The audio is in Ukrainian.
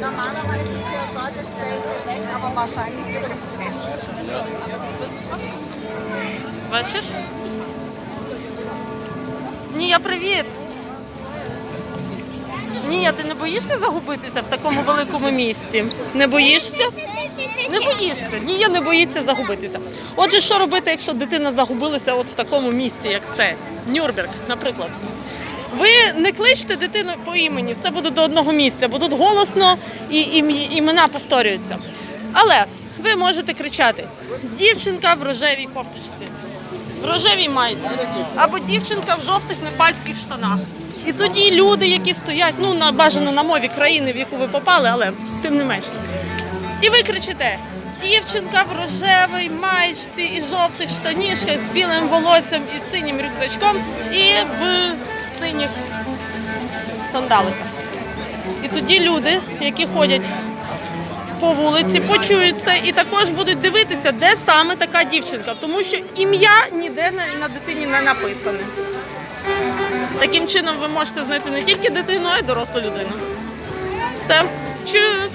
Normalerweise ist der. Бачиш? Ні, привіт. Ні, ти не боїшся загубитися в такому великому місті? Не боїшся? Не боїшся. Ні, не боїться загубитися. Отже, що робити, якщо дитина загубилася от в такому місті, як це? Нюрнберг, наприклад. Ви не кличте дитину по імені, це буде до одного місця, бо тут голосно і імена повторюються. Але ви можете кричати: дівчинка в рожевій кофточці, в рожевій майці, або дівчинка в жовтих непальських штанах. І тоді люди, які стоять, ну на бажано на мові країни, в яку ви попали, але тим не менш. І ви кричите: дівчинка в рожевій маєчці і жовтих штанішках з білим волоссям і синім рюкзачком, і в синіх сандаликах. І тоді люди, які ходять по вулиці, почують це і також будуть дивитися, де саме така дівчинка, тому що ім'я ніде на- дитині не написане. Таким чином ви можете знайти не тільки дитину, а й дорослу людину. Все, чус!